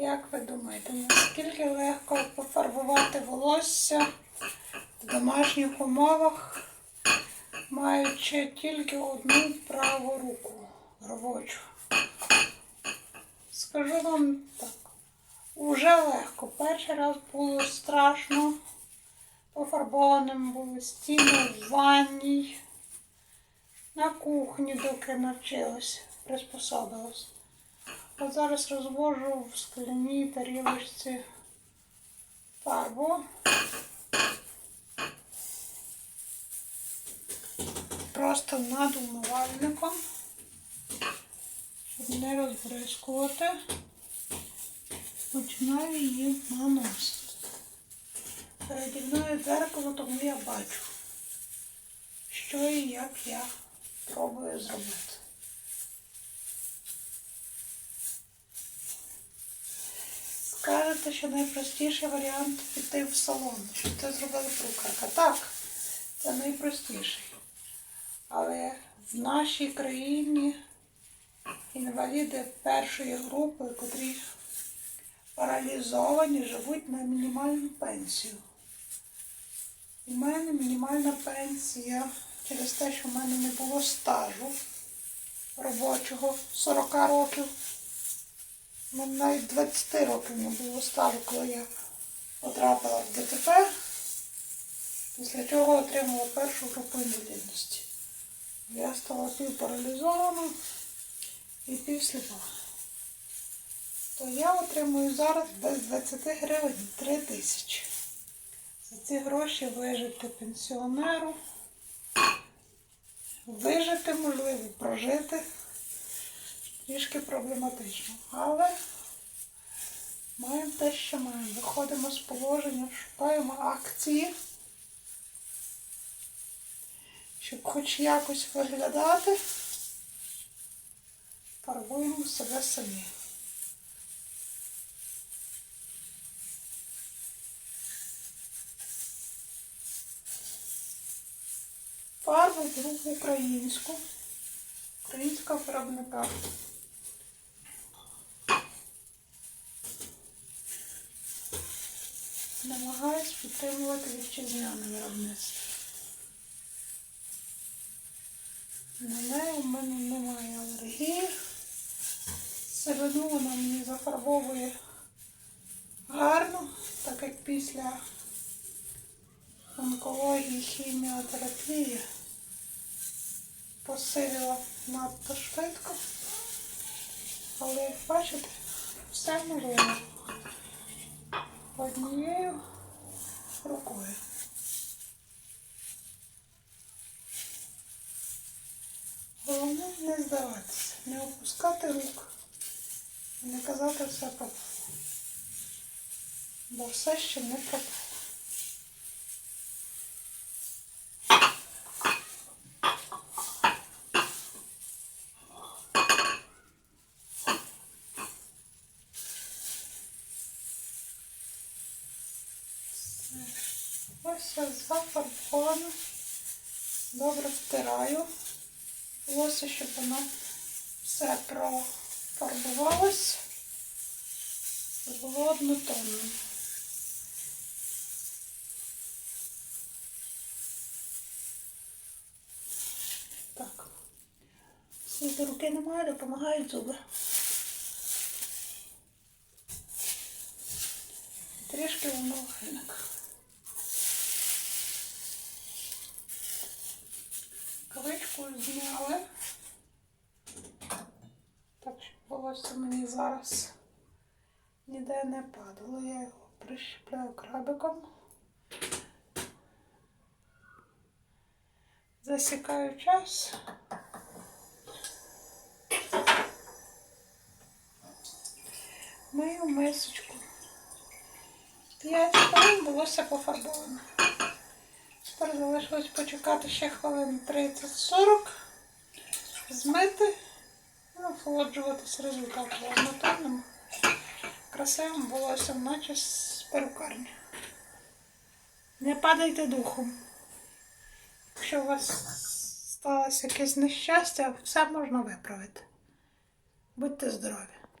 Як ви думаєте, наскільки легко пофарбувати волосся в домашніх умовах, маючи тільки одну праву руку робочу? Скажу вам так, уже легко. Перший раз було страшно. Пофарбованим були стіни в ванній, на кухні, доки навчилась, приспособилась. От зараз розвожу в скляній тарілочці фарбу. Просто над умивальником, щоб не розбризкувати, починаю її наносити. Переді мною дзеркало, тому я бачу, що і як я пробую зробити. Скажете, що найпростіший варіант піти в салон, щоб це зробили в руках. А так, це найпростіший. Але в нашій країні інваліди першої групи, котрі паралізовані, живуть на мінімальну пенсію. У мене мінімальна пенсія через те, що в мене не було стажу робочого 40 років. У мене навіть 20 років не було стажу, коли я потрапила в ДТП, після чого отримала першу групу інвалідності. Я стала півпаралізована і півсліпа. То я отримую зараз без 20 гривень 3 тисячі. За ці гроші вижити пенсіонеру, вижити, можливо, прожити трішки проблематично. Але маємо те, що маємо. Виходимо з положення, шукаємо акції, щоб хоч якось виглядати, фарбуємо себе самі. Фарбу беру українську, українського виробника. Намагаюсь підтримувати вітчизняне виробництво. На неї у мене немає алергії. Сивину вона мені зафарбовує гарно, так як після онкології, хіміотерапії посилила надто швидко. Але бачите, все можливо однією рукою. Головне не здаватися, не опускати рук і не казати все пропало. Бо все ще не пропало. Ось я зафарбована. Добре втираю. Волосся, щоб воно все профарбувалось. Було однотонним. Так. Світи руки немає, допомагають зуби. Трішки умивальник. Кавичку зняли. Так, щоб волосся мені зараз ніде не падало. Я його прищепляю крабиком. Засікаю час. Мию мисочку. 5 хвилин волосся пофарбоване. Тепер залишилось почекати ще хвилин 30-40, змити результат результатом однотонним, красивим волоссям, наче з перукарні. Не падайте духом. Якщо у вас сталося якесь нещастя, все можна виправити. Будьте здорові!